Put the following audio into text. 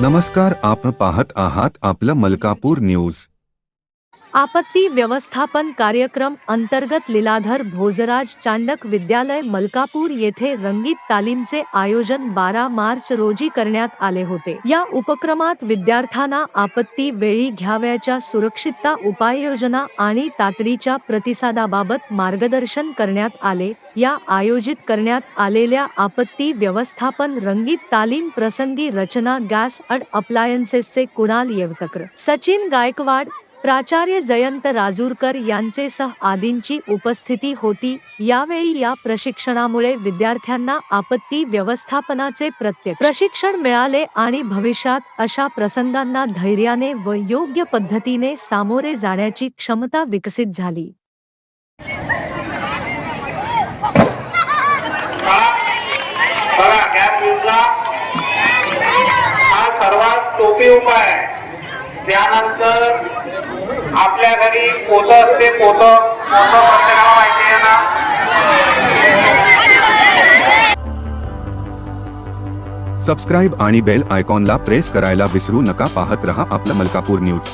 नमस्कार आपण पाहत आहात आपलं मलकापूर न्यूज. आपत्ती व्यवस्थापन कार्यक्रम अंतर्गत लीलाधर भोजराज चांडक विद्यालय मलकापूर येथे रंगीत तालीमचे आयोजन बारा मार्च रोजी करण्यात आले होते. या उपक्रमात विद्यार्थ्यांना आपत्ती वेळी घ्यावयाच्या सुरक्षितता उपाययोजना आणि तातडीच्या प्रतिसादाबाबत मार्गदर्शन करण्यात आले. या आयोजित करण्यात आलेल्या आपत्ती व्यवस्थापन रंगीत तालीम प्रसंगी रचना गॅस अड अप्लायन्सेसचे कुणाल येवतकर सचिन गायकवाड प्राचार्य जयंत राजूरकर यांचे सह आदींची उपस्थिती होती. यावेळी या प्रशिक्षणामुळे विद्यार्थ्यांना आपत्ती व्यवस्थापनाचे प्रत्येक प्रशिक्षण मिळाले आणि भविष्यात अशा प्रसंगांना धैर्याने व योग्य पद्धतीने सामोरे जाण्याची क्षमता विकसित झाली. हा सर्वात सोपी उपाय त्यानंतर आपल्या घरी पोत असते पोत पोत प्रत्येकाला माहिती आहे ना. सबस्क्राईब आणि बेल आयकॉनला प्रेस करायला विसरू नका पाहत रहा आपलं मलकापूर न्यूज